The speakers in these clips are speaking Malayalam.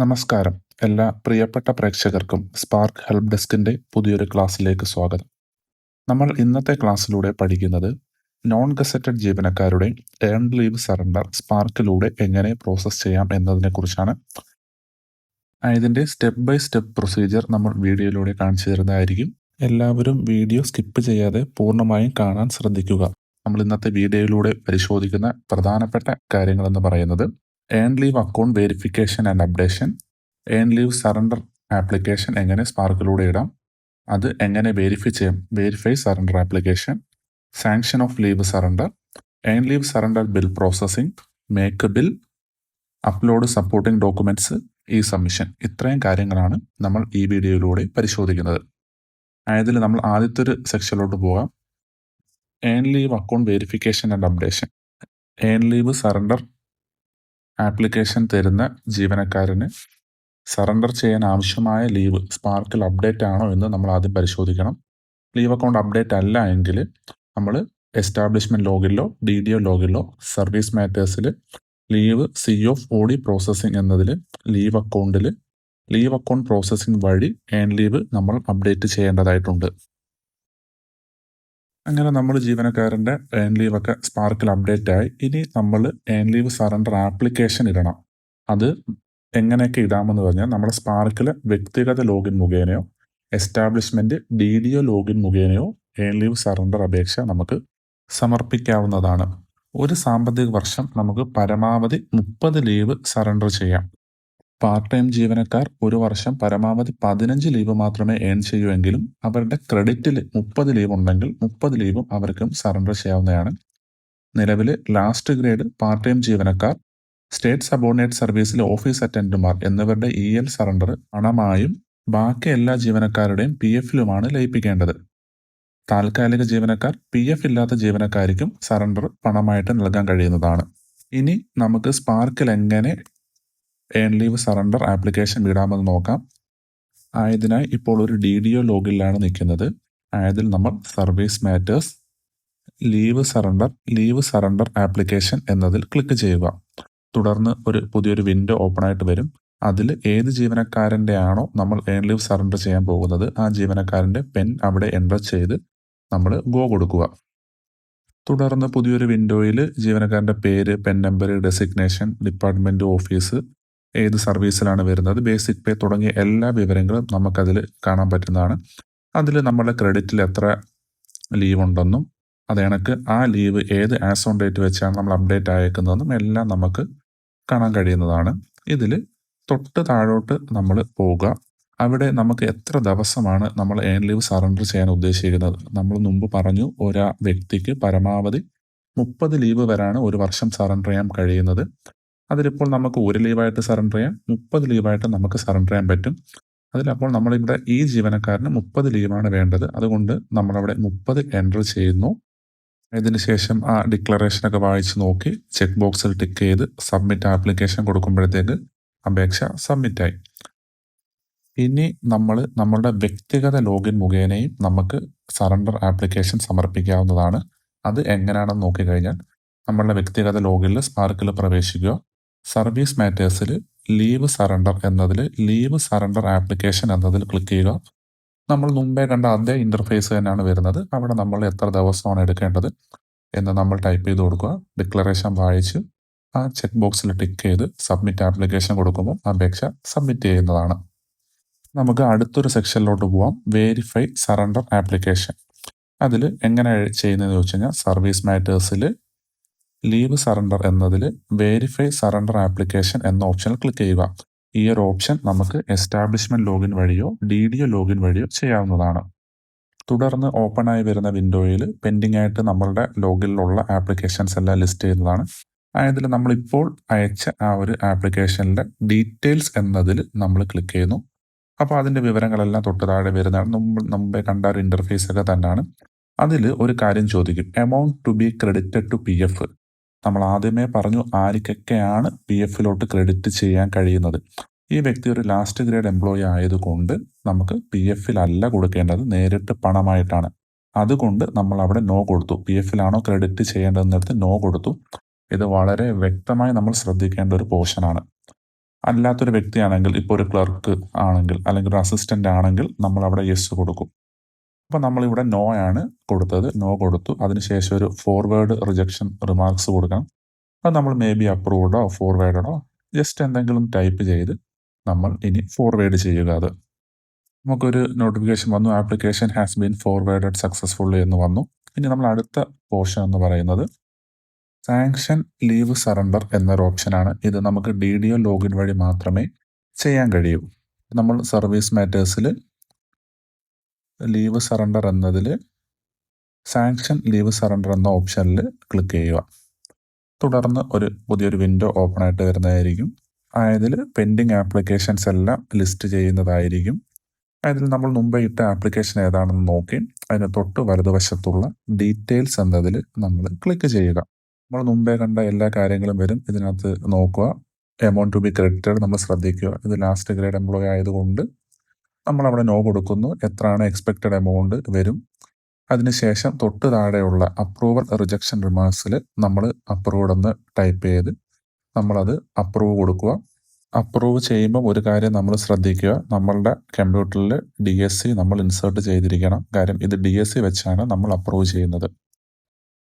നമസ്കാരം. എല്ലാ പ്രിയപ്പെട്ട പ്രേക്ഷകർക്കും സ്പാർക്ക് ഹെൽപ്പ് ഡെസ്കിന്റെ പുതിയൊരു ക്ലാസ്സിലേക്ക് സ്വാഗതം. നമ്മൾ ഇന്നത്തെ ക്ലാസ്സിലൂടെ പഠിക്കുന്നത് നോൺ ഗസറ്റഡ് ജീവനക്കാരുടെ ഏൺ ലീവ് സറണ്ടർ സ്പാർക്കിലൂടെ എങ്ങനെ പ്രോസസ്സ് ചെയ്യാം എന്നതിനെ കുറിച്ചാണ് ഇതിന്റെ സ്റ്റെപ്പ് ബൈ സ്റ്റെപ്പ് പ്രൊസീജിയർ നമ്മൾ വീഡിയോയിലൂടെ കാണിച്ചു തരുന്നതായിരിക്കും. എല്ലാവരും വീഡിയോ സ്കിപ്പ് ചെയ്യാതെ പൂർണമായും കാണാൻ ശ്രദ്ധിക്കുക. നമ്മൾ ഇന്നത്തെ വീഡിയോയിലൂടെ പരിശോധിക്കുന്ന പ്രധാനപ്പെട്ട കാര്യങ്ങൾ എന്ന് പറയുന്നത് earn leave account verification and updation earn leave surrender application എങ്ങനെ സ്പാർക്കിലൂടെ ഇടാം? അത് എങ്ങനെ വെരിഫൈ ചെയ്യാം? Verify surrender application sanction of leave surrender earn leave surrender bill processing make bill upload supporting documents ഈ സബ്മിഷൻ ഇത്രയും കാര്യങ്ങളാണ് നമ്മൾ ഈ വീഡിയോയിലൂടെ പരിശോധിക്കുന്നത്. അതിൽ നമ്മൾ ആദ്യത്തെ ഒരു സെക്ഷനിലോട്ട് പോകാം. Earn leave account verification and updation earn leave surrender application തരുന്ന ജീവനക്കാരന് സറണ്ടർ ചെയ്യാൻ ആവശ്യമായ ലീവ് സ്പാർക്കിൽ അപ്ഡേറ്റ് ആണോ എന്ന് നമ്മൾ ആദ്യം പരിശോധിക്കണം. ലീവ് അക്കൗണ്ട് അപ്ഡേറ്റ് അല്ല എങ്കിൽ നമ്മൾ എസ്റ്റാബ്ലിഷ്മെന്റ് ലോഗിലോ ഡി ഡി ഒ ലോഗിലോ service മാറ്റേഴ്സിൽ leave C of O D processing എന്നതിൽ ലീവ് അക്കൗണ്ടിൽ ലീവ് അക്കൗണ്ട് പ്രോസസ്സിംഗ് വഴി ഏൺ ലീവ് നമ്മൾ അപ്ഡേറ്റ് ചെയ്യേണ്ടതായിട്ടുണ്ട്. അങ്ങനെ നമ്മൾ ജീവനക്കാരന്റെ ഏൺ ലീവ് ഒക്കെ സ്പാർക്കിൽ അപ്ഡേറ്റ് ആയി. ഇനി നമ്മൾ ഏൺ ലീവ് സറണ്ടർ ആപ്ലിക്കേഷൻ ഇടണം. അത് എങ്ങനെയൊക്കെ ഇടാമെന്ന് പറഞ്ഞാൽ നമ്മുടെ സ്പാർക്കിലെ വ്യക്തിഗത login മുഖേനയോ establishment D D O login മുഖേനയോ earn leave surrender അപേക്ഷ നമുക്ക് സമർപ്പിക്കാവുന്നതാണ്. ഒരു സാമ്പത്തിക വർഷം നമുക്ക് പരമാവധി മുപ്പത് ലീവ് സറണ്ടർ ചെയ്യാം. പാർട്ട് ടൈം ജീവനക്കാർ ഒരു വർഷം പരമാവധി പതിനഞ്ച് ലീവ് മാത്രമേ ഏൺ ചെയ്യൂ എങ്കിലും അവരുടെ ക്രെഡിറ്റിൽ മുപ്പത് ലീവ് ഉണ്ടെങ്കിൽ മുപ്പത് ലീവും അവർക്കും സറണ്ടർ ചെയ്യാവുന്നതാണ്. നിലവിൽ ലാസ്റ്റ് ഗ്രേഡ് പാർട്ട് ടൈം ജീവനക്കാർ സ്റ്റേറ്റ് സബോർഡിനേറ്റ് സർവീസിലെ ഓഫീസ് അറ്റൻഡന്റുമാർ എന്നിവരുടെ ഇ എൽ സറണ്ടർ പണമായും ബാക്കി എല്ലാ ജീവനക്കാരുടെയും പി എഫിലുമാണ് ലയിപ്പിക്കേണ്ടത്. താൽക്കാലിക ജീവനക്കാർ പി എഫ് ഇല്ലാത്ത ജീവനക്കാർക്കും സറണ്ടർ പണമായിട്ട് നൽകാൻ കഴിയുന്നതാണ്. ഇനി നമുക്ക് സ്പാർക്കിൽ എങ്ങനെ ഏൺ ലീവ് സറണ്ടർ ആപ്ലിക്കേഷൻ വിടാമെന്ന് നോക്കാം. ആയതിനായി ഇപ്പോൾ ഒരു ഡി ഡി ഒ ലോഗിലാണ് നിൽക്കുന്നത്. ആയതിൽ നമ്മൾ service matters leave surrender leave surrender application എന്നതിൽ ക്ലിക്ക് ചെയ്യുക. തുടർന്ന് ഒരു പുതിയൊരു വിൻഡോ ഓപ്പൺ ആയിട്ട് വരും. അതിൽ ഏത് ജീവനക്കാരന്റെ ആണോ നമ്മൾ ഏൺ ലീവ് സറണ്ടർ ചെയ്യാൻ പോകുന്നത് ആ ജീവനക്കാരന്റെ പെൻ അവിടെ എന്റർ ചെയ്ത് നമ്മൾ ഗോ കൊടുക്കുക. തുടർന്ന് പുതിയൊരു വിൻഡോയിൽ ജീവനക്കാരന്റെ പേര് PEN number designation department office ഏത് സർവീസിലാണ് വരുന്നത് ബേസിക് പേ തുടങ്ങിയ എല്ലാ വിവരങ്ങളും നമുക്കതിൽ കാണാൻ പറ്റുന്നതാണ്. അതിൽ നമ്മുടെ ക്രെഡിറ്റിൽ എത്ര ലീവ് ഉണ്ടെന്നും അത് കണക്ക് ആ ലീവ് ഏത് ആസ് ഓൺ ഡേറ്റ് വെച്ചാണ് നമ്മൾ അപ്ഡേറ്റ് അയക്കുന്നതെന്നും എല്ലാം നമുക്ക് കാണാൻ കഴിയുന്നതാണ്. ഇതിൽ തൊട്ട് താഴോട്ട് നമ്മൾ പോവുക. അവിടെ നമുക്ക് എത്ര ദിവസമാണ് നമ്മൾ ഏൺ ലീവ് സറണ്ടർ ചെയ്യാൻ ഉദ്ദേശിക്കുന്നത്? നമ്മൾ മുമ്പ് പറഞ്ഞു ഒരാ വ്യക്തിക്ക് പരമാവധി മുപ്പത് ലീവ് വരാണ് ഒരു വർഷം സറണ്ടർ ചെയ്യാൻ കഴിയുന്നത്. അതിലിപ്പോൾ നമുക്ക് ഒരു ലീവായിട്ട് സറണ്ടർ ചെയ്യാം മുപ്പത് ലീവായിട്ട് നമുക്ക് സറണ്ടർ ചെയ്യാൻ പറ്റും. അതിലപ്പോൾ നമ്മളിവിടെ ഈ ജീവനക്കാരന് മുപ്പത് ലീവാണ് വേണ്ടത്. അതുകൊണ്ട് നമ്മളവിടെ മുപ്പത് എന്റർ ചെയ്യുന്നു. അതിനുശേഷം ശേഷം ആ ഡിക്ലറേഷനൊക്കെ വായിച്ച് നോക്കി ചെക്ക് ബോക്സിൽ ടിക്ക് ചെയ്ത് സബ്മിറ്റ് ആപ്ലിക്കേഷൻ കൊടുക്കുമ്പോഴത്തേക്ക് അപേക്ഷ സബ്മിറ്റായി ഇനി നമ്മൾ നമ്മളുടെ വ്യക്തിഗത ലോഗിൻ മുഖേനയും നമുക്ക് സറണ്ടർ ആപ്ലിക്കേഷൻ സമർപ്പിക്കാവുന്നതാണ്. അത് എങ്ങനെയാണെന്ന് നോക്കിക്കഴിഞ്ഞാൽ നമ്മളുടെ വ്യക്തിഗത ലോഗിനിൽ സ്പാർക്കിൽ പ്രവേശിക്കുക. സർവീസ് മാറ്റേഴ്സിൽ ലീവ് സറണ്ടർ എന്നതിൽ ലീവ് സറണ്ടർ ആപ്ലിക്കേഷൻ എന്നതിൽ ക്ലിക്ക് ചെയ്യുക. നമ്മൾ മുമ്പേ കണ്ട അതേ ഇന്റർഫേസ് തന്നെയാണ് വരുന്നത്. അവിടെ നമ്മൾ എത്ര ദിവസമാണ് എടുക്കേണ്ടത് എന്ന് നമ്മൾ ടൈപ്പ് ചെയ്ത് കൊടുക്കുക. ഡിക്ലറേഷൻ വായിച്ച് ആ ചെക്ക് ബോക്സിൽ ടിക്ക് ചെയ്ത് സബ്മിറ്റ് ആപ്ലിക്കേഷൻ കൊടുക്കുമ്പോൾ അപേക്ഷ സബ്മിറ്റ് ചെയ്യുന്നതാണ്. നമുക്ക് അടുത്തൊരു സെക്ഷനിലോട്ട് പോവാം. വേരിഫൈ സറണ്ടർ ആപ്ലിക്കേഷൻ അതിൽ എങ്ങനെ ചെയ്യുന്നതെന്ന് ചോദിച്ചു കഴിഞ്ഞാൽ സർവീസ് മാറ്റേഴ്സിൽ ലീവ് സറണ്ടർ എന്നതിൽ വേരിഫൈ സറണ്ടർ ആപ്ലിക്കേഷൻ എന്ന ഓപ്ഷനിൽ ക്ലിക്ക് ചെയ്യുക. ഈ ഒരു ഓപ്ഷൻ നമുക്ക് എസ്റ്റാബ്ലിഷ്മെന്റ് ലോഗിൻ വഴിയോ ഡി ഡി ഒ ലോഗിൻ വഴിയോ ചെയ്യാവുന്നതാണ്. തുടർന്ന് ഓപ്പൺ ആയി വരുന്ന വിൻഡോയിൽ പെൻഡിംഗ് ആയിട്ട് നമ്മളുടെ ലോഗിലുള്ള ആപ്ലിക്കേഷൻസ് എല്ലാം ലിസ്റ്റ് ചെയ്യുന്നതാണ്. അതിൽ നമ്മളിപ്പോൾ അയച്ച ആ ഒരു ആപ്ലിക്കേഷനിലെ ഡീറ്റെയിൽസ് എന്നതിൽ നമ്മൾ ക്ലിക്ക് ചെയ്യുന്നു. അപ്പോൾ അതിന്റെ വിവരങ്ങളെല്ലാം തൊട്ട് താഴെ വരുന്നതാണ്. മുമ്പ് മുമ്പേ കണ്ട ഒരു ഇന്റർഫേസ് ഒക്കെ തന്നെയാണ്. അതിൽ ഒരു കാര്യം ചോദിക്കും. Amount to be credited to P F നമ്മൾ ആദ്യമേ പറഞ്ഞു ആർക്കൊക്കെയാണ് പി എഫിലോട്ട് ക്രെഡിറ്റ് ചെയ്യാൻ കഴിയുന്നത്. ഈ വ്യക്തി ഒരു ലാസ്റ്റ് ഗ്രേഡ് എംപ്ലോയി ആയതുകൊണ്ട് നമുക്ക് പി എഫിലല്ല കൊടുക്കേണ്ടത് നേരിട്ട് പണമായിട്ടാണ്. അതുകൊണ്ട് നമ്മൾ അവിടെ നോ കൊടുത്തു. പി എഫിലാണോ ക്രെഡിറ്റ് ചെയ്യേണ്ടതെന്നെടുത്ത് നോ കൊടുത്തു. ഇത് വളരെ വ്യക്തമായി നമ്മൾ ശ്രദ്ധിക്കേണ്ട ഒരു പോർഷനാണ് അല്ലാത്തൊരു വ്യക്തിയാണെങ്കിൽ ഇപ്പോൾ ഒരു ക്ലർക്ക് ആണെങ്കിൽ അല്ലെങ്കിൽ ഒരു അസിസ്റ്റന്റ് ആണെങ്കിൽ നമ്മൾ അവിടെ യെസ് കൊടുക്കും. അപ്പോൾ നമ്മളിവിടെ നോ ആണ് കൊടുത്തത്. നോ കൊടുത്തു. അതിനുശേഷം ഒരു ഫോർവേഡ് റിജക്ഷൻ റിമാർക്സ് കൊടുക്കണം. അത് നമ്മൾ മേ ബി അപ്രൂവ്ഡോ ഫോർവേഡോ ജസ്റ്റ് എന്തെങ്കിലും ടൈപ്പ് ചെയ്ത് നമ്മൾ ഇനി ഫോർവേഡ് ചെയ്യുക അത്. നമുക്കൊരു നോട്ടിഫിക്കേഷൻ വന്നു. Application has been forwarded successfully എന്ന് വന്നു. ഇനി നമ്മൾ അടുത്ത പോർഷൻ എന്ന് പറയുന്നത് സാങ്ഷൻ ലീവ് സറണ്ടർ എന്നൊരു ഓപ്ഷനാണ് ഇത് നമുക്ക് ഡി ഡി ഒ ലോഗിൻ വഴി മാത്രമേ ചെയ്യാൻ കഴിയൂ. നമ്മൾ സർവീസ് മാറ്റേഴ്സിൽ ലീവ് സറണ്ടർ എന്നതിൽ സാങ്ഷൻ ലീവ് സറണ്ടർ എന്ന ഓപ്ഷനിൽ ക്ലിക്ക് ചെയ്യുക. തുടർന്ന് ഒരു പുതിയൊരു വിൻഡോ ഓപ്പൺ ആയിട്ട് വരുന്നതായിരിക്കും. അതിൽ പെൻഡിങ് ആപ്ലിക്കേഷൻസ് എല്ലാം ലിസ്റ്റ് ചെയ്യുന്നതായിരിക്കും. അതിൽ നമ്മൾ മുമ്പേ ഇട്ട ആപ്ലിക്കേഷൻ ഏതാണെന്ന് നോക്കി അതിന് തൊട്ട് വലതുവശത്തുള്ള ഡീറ്റെയിൽസ് എന്നതിൽ നമ്മൾ ക്ലിക്ക് ചെയ്യുക. നമ്മൾ മുമ്പേ കണ്ട എല്ലാ കാര്യങ്ങളും വരും. ഇതിനകത്ത് നോക്കുക. എമൗണ്ട് ടു ബി ക്രെഡിറ്റഡ് നമ്മൾ ശ്രദ്ധിക്കുക. ഇത് ലാസ്റ്റ് ഗ്രേഡ് എംപ്ലോയി ആയതുകൊണ്ട് നമ്മൾ അവിടെ നോ കൊടുക്കുന്നു. എത്രയാണ് എക്സ്പെക്റ്റഡ് എമൗണ്ട് വരും. അതിനുശേഷം തൊട്ട് താഴെയുള്ള അപ്രൂവൽ റിജക്ഷൻ റിമാർക്സിൽ നമ്മൾ അപ്രൂവഡ് എന്ന് ടൈപ്പ് ചെയ്ത് നമ്മളത് അപ്രൂവ് കൊടുക്കുക. അപ്രൂവ് ചെയ്യുമ്പോൾ ഒരു കാര്യം നമ്മൾ ശ്രദ്ധിക്കുക. നമ്മളുടെ കമ്പ്യൂട്ടറിൽ ഡി എസ് സി നമ്മൾ ഇൻസേർട്ട് ചെയ്തിരിക്കണം. കാര്യം ഇത് ഡി എസ് സി വെച്ചാണ് നമ്മൾ അപ്രൂവ് ചെയ്യുന്നത്.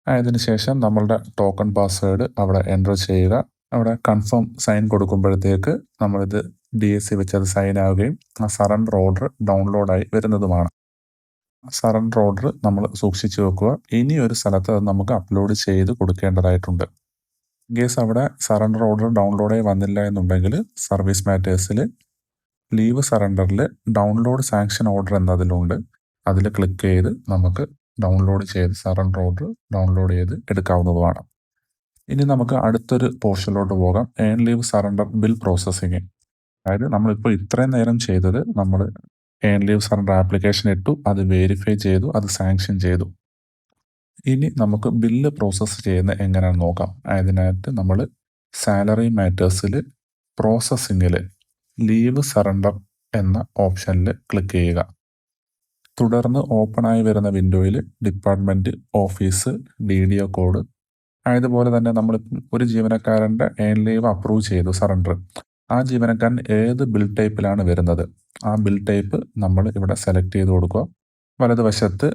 അതിന് ശേഷം നമ്മളുടെ ടോക്കൺ പാസ്വേഡ് അവിടെ എന്റർ ചെയ്യുക. അവിടെ കൺഫേം സൈൻ കൊടുക്കുമ്പോഴത്തേക്ക് നമ്മളിത് ഡി എസ് സി വെച്ച് അത് സൈൻ ആവുകയും ആ സറണ്ടർ ഓർഡർ ഡൗൺലോഡായി വരുന്നതുമാണ്. സറണ്ടർ ഓർഡർ നമ്മൾ സൂക്ഷിച്ചു വെക്കുക. ഇനി ഒരു സ്ഥലത്ത് അത് നമുക്ക് അപ്ലോഡ് ചെയ്ത് കൊടുക്കേണ്ടതായിട്ടുണ്ട്. കേസ് അവിടെ സറണ്ടർ ഓർഡർ ഡൗൺലോഡായി വന്നില്ല എന്നുണ്ടെങ്കിൽ സർവീസ് മാറ്റേഴ്സിൽ ലീവ് സറണ്ടറിൽ ഡൗൺലോഡ് സാങ്ഷൻ ഓർഡർ എന്നതിലുണ്ട്. അതിൽ ക്ലിക്ക് ചെയ്ത് നമുക്ക് ഡൗൺലോഡ് ചെയ്ത് സറണ്ടർ ഓർഡർ ഡൗൺലോഡ് ചെയ്ത് എടുക്കാവുന്നതുമാണ്. ഇനി നമുക്ക് അടുത്തൊരു പോർഷനിലോട്ട് പോകാം. Earn leave surrender bill processing അതായത് നമ്മളിപ്പോൾ ഇത്രയും നേരം ചെയ്തത് നമ്മൾ ഏൺ ലീവ് സറണ്ടർ ആപ്ലിക്കേഷൻ ഇട്ടു അത് വെരിഫൈ ചെയ്തു അത് സാങ്ഷൻ ചെയ്തു. ഇനി നമുക്ക് ബില്ല് പ്രോസസ്സ് ചെയ്യുന്ന എങ്ങനെയാണെന്ന് നോക്കാം. അതിനായിട്ട് നമ്മൾ സാലറി മാറ്റേഴ്സിൽ പ്രോസസ്സിങ്ങിൽ ലീവ് സറണ്ടർ എന്ന ഓപ്ഷനിൽ ക്ലിക്ക് ചെയ്യുക. തുടർന്ന് ഓപ്പണായി വരുന്ന വിൻഡോയിൽ department office D D O code ആയതുപോലെ തന്നെ നമ്മൾ ഒരു ജീവനക്കാരന്റെ ഏൺ ലീവ് അപ്രൂവ് ചെയ്തു സറണ്ടർ ആ ജീവനക്കാരൻ ഏത് ബിൽ ടൈപ്പിലാണ് വരുന്നത്? ആ ബിൽ ടൈപ്പ് നമ്മൾ ഇവിടെ സെലക്ട് ചെയ്ത് കൊടുക്കുക. വലതുവശത്ത്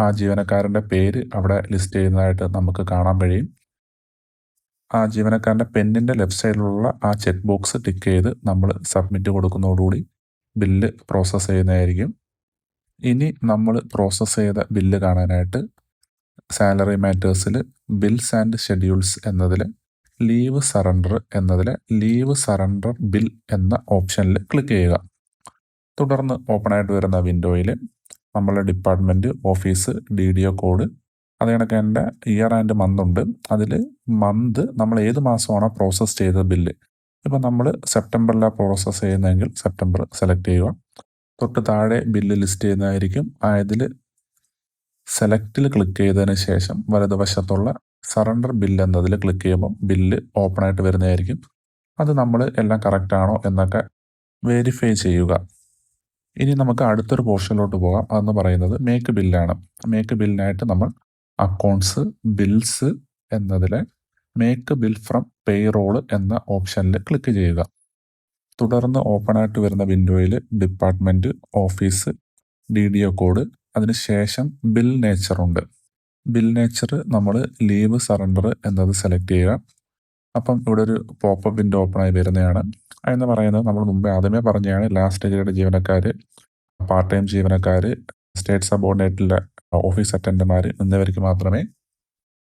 ആ ജീവനക്കാരന്റെ പേര് അവിടെ ലിസ്റ്റ് ചെയ്യുന്നതായിട്ട് നമുക്ക് കാണാൻ കഴിയും. ആ ജീവനക്കാരന്റെ പെന്നിന്റെ ലെഫ്റ്റ് സൈഡിലുള്ള ആ ചെക്ക് ബോക്സ് ടിക്ക് ചെയ്ത് നമ്മൾ സബ്മിറ്റ് കൊടുക്കുന്നതോടുകൂടി ബില്ല് പ്രോസസ്സ് ചെയ്യുന്നതായിരിക്കും. ഇനി നമ്മൾ പ്രോസസ്സ് ചെയ്ത ബില്ല് കാണാനായിട്ട് സാലറി മാറ്റേഴ്സിൽ ബിൽസ് ആൻഡ് ഷെഡ്യൂൾസ് എന്നതിൽ ലീവ് സറണ്ടർ എന്നതിൽ ലീവ് സറണ്ടർ ബിൽ എന്ന ഓപ്ഷനിൽ ക്ലിക്ക് ചെയ്യുക. തുടർന്ന് ഓപ്പൺ ആയിട്ട് വരുന്ന വിൻഡോയിൽ നമ്മളുടെ department office D D O code അത് കണക്ക് എന്റെ ഇയർ ആൻഡ് മന്ത് ഉണ്ട്. അതിൽ മന്ത് നമ്മൾ ഏത് മാസമാണോ പ്രോസസ്സ് ചെയ്ത ബില്ല് ഇപ്പം നമ്മൾ സെപ്റ്റംബറിലാണ് പ്രോസസ്സ് ചെയ്യുന്നതെങ്കിൽ സെപ്റ്റംബർ സെലക്ട് ചെയ്യുക. തൊട്ട് താഴെ ബില്ല് ലിസ്റ്റ് ചെയ്യുന്നതായിരിക്കും. അതിൽ സെലക്റ്റിൽ ക്ലിക്ക് ചെയ്തതിന് ശേഷം വലതുവശത്തുള്ള സറണ്ടർ ബില്ല് എന്നതിൽ ക്ലിക്ക് ചെയ്യുമ്പോൾ ബില്ല് ഓപ്പൺ ആയിട്ട് വരുന്നതായിരിക്കും. അത് നമ്മൾ എല്ലാം കറക്റ്റ് ആണോ എന്നൊക്കെ വെരിഫൈ ചെയ്യുക. ഇനി നമുക്ക് അടുത്തൊരു പോർഷനിലോട്ട് പോകാം. അതെന്ന് പറയുന്നത് മേക്ക് ബില്ലാണ് മേക്ക് ബില്ലിനായിട്ട് നമ്മൾ അക്കൗണ്ട്സ് ബിൽസ് എന്നതിലെ make bill from payroll എന്ന ഓപ്ഷനിൽ ക്ലിക്ക് ചെയ്യുക. തുടർന്ന് ഓപ്പൺ ആയിട്ട് വരുന്ന വിൻഡോയിൽ department office D D O code അതിനുശേഷം ബിൽ നേച്ചർ ഉണ്ട്. ബിൽ നേച്ചർ നമ്മൾ ലീവ് സറണ്ടർ എന്നത് സെലക്ട് ചെയ്യുക. അപ്പം ഇവിടെ ഒരു പോപ്പ് വിൻഡോ ഓപ്പൺ ആയി വരുന്നതാണ്. എന്ന് പറയുന്നത് നമ്മൾ മുമ്പേ ആദ്യമേ പറഞ്ഞതാണ് ലാസ്റ്റ് ഗ്രേഡ് ജീവനക്കാർ പാർട്ട് ടൈം ജീവനക്കാർ സ്റ്റേറ്റ് സബോർഡിനേറ്റിലെ ഓഫീസ് അറ്റൻഡർമാർ എന്നിവർക്ക് മാത്രമേ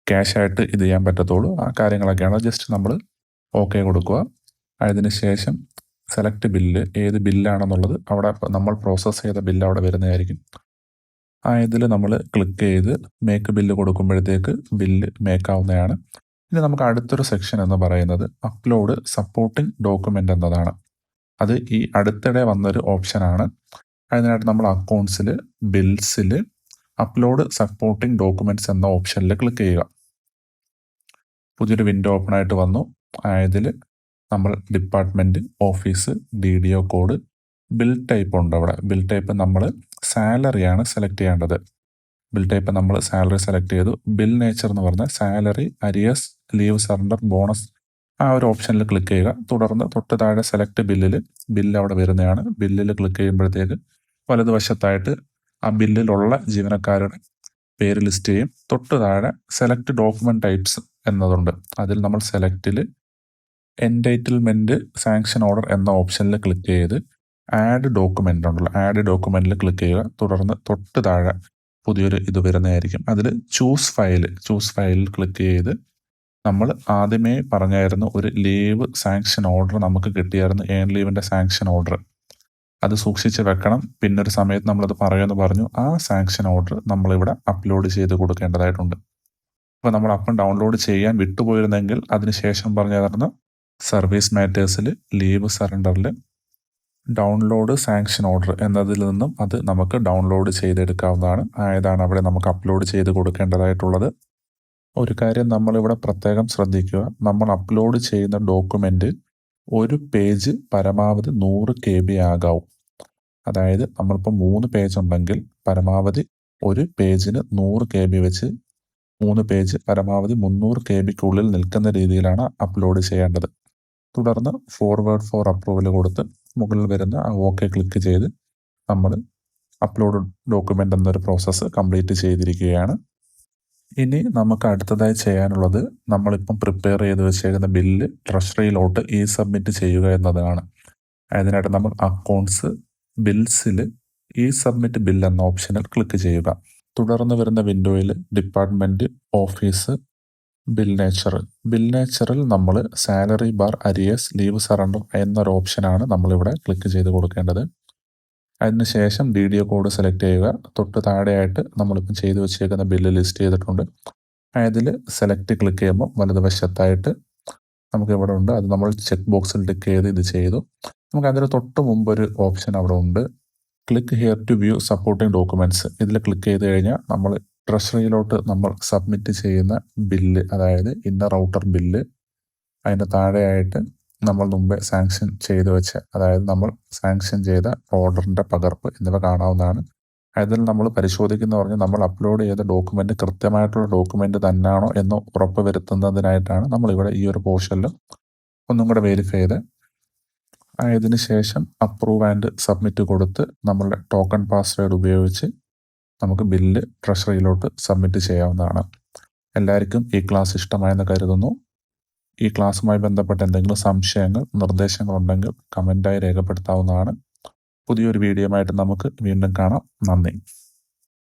ക്യാഷ് ആയിട്ട് ഇത് ചെയ്യാൻ പറ്റത്തുള്ളൂ. ആ കാര്യങ്ങളൊക്കെയാണ് ജസ്റ്റ് നമ്മൾ ഓക്കെ കൊടുക്കുക. അതിന് ശേഷം സെലക്ട് ബില്ല് ഏത് ബില്ലാണെന്നുള്ളത് അവിടെ നമ്മൾ പ്രോസസ്സ് ചെയ്ത ബില്ല് അവിടെ വരുന്നതായിരിക്കും. ആ ഇതിൽ നമ്മൾ ക്ലിക്ക് ചെയ്ത് മേക്ക് ബില്ല് കൊടുക്കുമ്പോഴത്തേക്ക് ബില്ല് മേക്കാവുന്നതാണ് ഇനി നമുക്ക് അടുത്തൊരു സെക്ഷൻ എന്ന് പറയുന്നത് അപ്ലോഡ് സപ്പോർട്ടിംഗ് ഡോക്യുമെന്റ് എന്നതാണ്. അത് ഈ അടുത്തിടെ വന്നൊരു ഓപ്ഷനാണ് അതിനായിട്ട് നമ്മൾ അക്കൗണ്ട്സിൽ ബിൽസിൽ അപ്ലോഡ് സപ്പോർട്ടിംഗ് ഡോക്യുമെന്റ്സ് എന്ന ഓപ്ഷനിൽ ക്ലിക്ക് ചെയ്യുക. പുതിയൊരു വിൻഡോ ഓപ്പൺ ആയിട്ട് വന്നു. ആയതിൽ നമ്മൾ department office D D O code bill type ഉണ്ട് അവിടെ. ബിൽ ടൈപ്പ് നമ്മൾ സാലറിയാണ് സെലക്ട് ചെയ്യേണ്ടത്. ബിൽ ടൈപ്പ് നമ്മൾ സാലറി സെലക്ട് ചെയ്തു. ബിൽ നേച്ചർ എന്ന് പറഞ്ഞാൽ salary arrears leave surrender bonus ആ ഒരു ഓപ്ഷനിൽ ക്ലിക്ക് ചെയ്യുക. തുടർന്ന് തൊട്ട് താഴെ സെലക്ട് ബില്ലിൽ ബില്ല് അവിടെ വരുന്നതാണ്. ബില്ലിൽ ക്ലിക്ക് ചെയ്യുമ്പോഴത്തേക്ക് വലതുവശത്തായിട്ട് ആ ബില്ലിലുള്ള ജീവനക്കാരുടെ പേര് ലിസ്റ്റ് ചെയ്യും. തൊട്ട് താഴെ സെലക്ട് ഡോക്യുമെന്റ് ടൈപ്സ് എന്നതുണ്ട്. അതിൽ നമ്മൾ സെലക്റ്റിൽ എന്റൈറ്റിൽമെന്റ് സാങ്ഷൻ ഓർഡർ എന്ന ഓപ്ഷനിൽ ക്ലിക്ക് ചെയ്ത് ആഡ് ഡോക്യുമെന്റ് ഉണ്ടല്ലോ. ആഡ് ഡോക്യുമെന്റിൽ ക്ലിക്ക് ചെയ്യുക. തുടർന്ന് തൊട്ട് താഴെ പുതിയൊരു ഇത് വരുന്നതായിരിക്കും. അതിൽ ചൂസ് ഫയൽ ചൂസ് ഫയലിൽ ക്ലിക്ക് ചെയ്ത് നമ്മൾ ആദ്യമേ പറഞ്ഞായിരുന്നു ഒരു ലീവ് സാങ്ഷൻ ഓർഡർ നമുക്ക് കിട്ടിയായിരുന്നു. ഏൺ ലീവിന്റെ സാങ്ഷൻ ഓർഡർ അത് സൂക്ഷിച്ച് വെക്കണം. പിന്നെ ഒരു സമയത്ത് നമ്മളത് പറയുമെന്ന് പറഞ്ഞു. ആ സാങ്ഷൻ ഓർഡർ നമ്മളിവിടെ അപ്ലോഡ് ചെയ്ത് കൊടുക്കേണ്ടതായിട്ടുണ്ട്. അപ്പോൾ നമ്മൾ അപ്പം ഡൗൺലോഡ് ചെയ്യാൻ വിട്ടുപോയിരുന്നെങ്കിൽ അതിനുശേഷം പറഞ്ഞായിരുന്നു സർവീസ് മാറ്റേഴ്സിൽ ലീവ് സറണ്ടറിൽ ഡൗൺലോഡ് സാങ്ഷൻ ഓർഡർ എന്നതിൽ നിന്നും അത് നമുക്ക് ഡൗൺലോഡ് ചെയ്തെടുക്കാവുന്നതാണ്. ആയതാണ് അവിടെ നമുക്ക് അപ്ലോഡ് ചെയ്ത് കൊടുക്കേണ്ടതായിട്ടുള്ളത്. ഒരു കാര്യം നമ്മളിവിടെ പ്രത്യേകം ശ്രദ്ധിക്കുക. നമ്മൾ അപ്ലോഡ് ചെയ്യുന്ന ഡോക്യുമെന്റ് ഒരു പേജ് പരമാവധി നൂറ് കെ ബി ആകാവും. അതായത് നമ്മളിപ്പോൾ മൂന്ന് പേജ് ഉണ്ടെങ്കിൽ പരമാവധി ഒരു പേജിന് നൂറ് കെ ബി വെച്ച് മൂന്ന് പേജ് പരമാവധി മുന്നൂറ് കെ ബിക്കുള്ളിൽ നിൽക്കുന്ന രീതിയിലാണ് അപ്ലോഡ് ചെയ്യേണ്ടത്. തുടർന്ന് ഫോർവേഡ് ഫോർ അപ്രൂവൽ കൊടുത്ത് മുകളിൽ വരുന്ന ഓക്കെ ക്ലിക്ക് ചെയ്ത് നമ്മൾ അപ്ലോഡ് ഡോക്യുമെന്റ് എന്നൊരു പ്രോസസ്സ് കംപ്ലീറ്റ് ചെയ്തിരിക്കുകയാണ്. ഇനി നമുക്ക് അടുത്തതായി ചെയ്യാനുള്ളത് നമ്മളിപ്പം പ്രിപ്പയർ ചെയ്ത് വെച്ചേക്കുന്ന ബില്ല് ട്രഷറിയിലോട്ട് ഈ സബ്മിറ്റ് ചെയ്യുക എന്നതാണ്. അതിനായിട്ട് നമ്മൾ അക്കൗണ്ട്സ് ബിൽസിൽ ഇ സബ്മിറ്റ് ബിൽ എന്ന ഓപ്ഷനിൽ ക്ലിക്ക് ചെയ്യുക. തുടർന്ന് വരുന്ന വിൻഡോയിൽ department office bill natural bill നേച്ചറിൽ നമ്മൾ salary bar arrears leave surrender എന്നൊരു ഓപ്ഷനാണ് നമ്മളിവിടെ ക്ലിക്ക് ചെയ്ത് കൊടുക്കേണ്ടത്. അതിനുശേഷം D D O code select ചെയ്യുക. തൊട്ട് താഴെയായിട്ട് നമ്മളിപ്പം ചെയ്തു വെച്ചേക്കുന്ന ബില്ല് ലിസ്റ്റ് ചെയ്തിട്ടുണ്ട്. അതിൽ സെലക്ട് ക്ലിക്ക് ചെയ്യുമ്പോൾ വലതുവശത്തായിട്ട് നമുക്ക് ഇവിടെ ഉണ്ട്. അത് നമ്മൾ ചെക്ക് ബോക്സിൽ ടിക്ക് ചെയ്ത് ഇത് ചെയ്തു. നമുക്ക് അതിന് തൊട്ട് മുമ്പ് ഒരു ഓപ്ഷൻ അവിടെ ഉണ്ട്. Click here to view supporting documents ഇതിൽ ക്ലിക്ക് ചെയ്ത് കഴിഞ്ഞാൽ നമ്മൾ ട്രഷറിയിലോട്ട് നമ്മൾ സബ്മിറ്റ് ചെയ്യുന്ന ബില്ല് അതായത് ഇന്ന റൗട്ടർ ബില്ല് അതിന്റെ താഴെയായിട്ട് നമ്മൾ മുമ്പേ സാങ്ഷൻ ചെയ്ത് വെച്ച അതായത് നമ്മൾ സാങ്ഷൻ ചെയ്ത ഓർഡറിന്റെ പകർപ്പ് എന്നിവ കാണാവുന്നതാണ്. അതിൽ നമ്മൾ പരിശോധിക്കുന്ന പറഞ്ഞാൽ നമ്മൾ അപ്ലോഡ് ചെയ്ത ഡോക്യുമെന്റ് കൃത്യമായിട്ടുള്ള ഡോക്യുമെന്റ് തന്നെയാണോ എന്ന് ഉറപ്പ് വരുത്തുന്നതിനായിട്ടാണ് നമ്മളിവിടെ ഈ ഒരു പോർഷനിൽ ഒന്നും കൂടെ വെരിഫൈ ചെയ്ത് ആയതിനു ശേഷം അപ്രൂവ് ആൻഡ് സബ്മിറ്റ് കൊടുത്ത് നമ്മളുടെ ടോക്കൺ പാസ്വേഡ് ഉപയോഗിച്ച് നമുക്ക് ബില്ല് ട്രഷറിയിലോട്ട് സബ്മിറ്റ് ചെയ്യാവുന്നതാണ്. എല്ലാവർക്കും ഈ ക്ലാസ് ഇഷ്ടമായെന്ന് കരുതുന്നു. ഈ ക്ലാസ്സുമായി ബന്ധപ്പെട്ട എന്തെങ്കിലും സംശയങ്ങൾ നിർദ്ദേശങ്ങൾ ഉണ്ടെങ്കിൽ കമന്റായി രേഖപ്പെടുത്താവുന്നതാണ്. പുതിയൊരു വീഡിയോ ആയിട്ട് നമുക്ക് വീണ്ടും കാണാം. നന്ദി.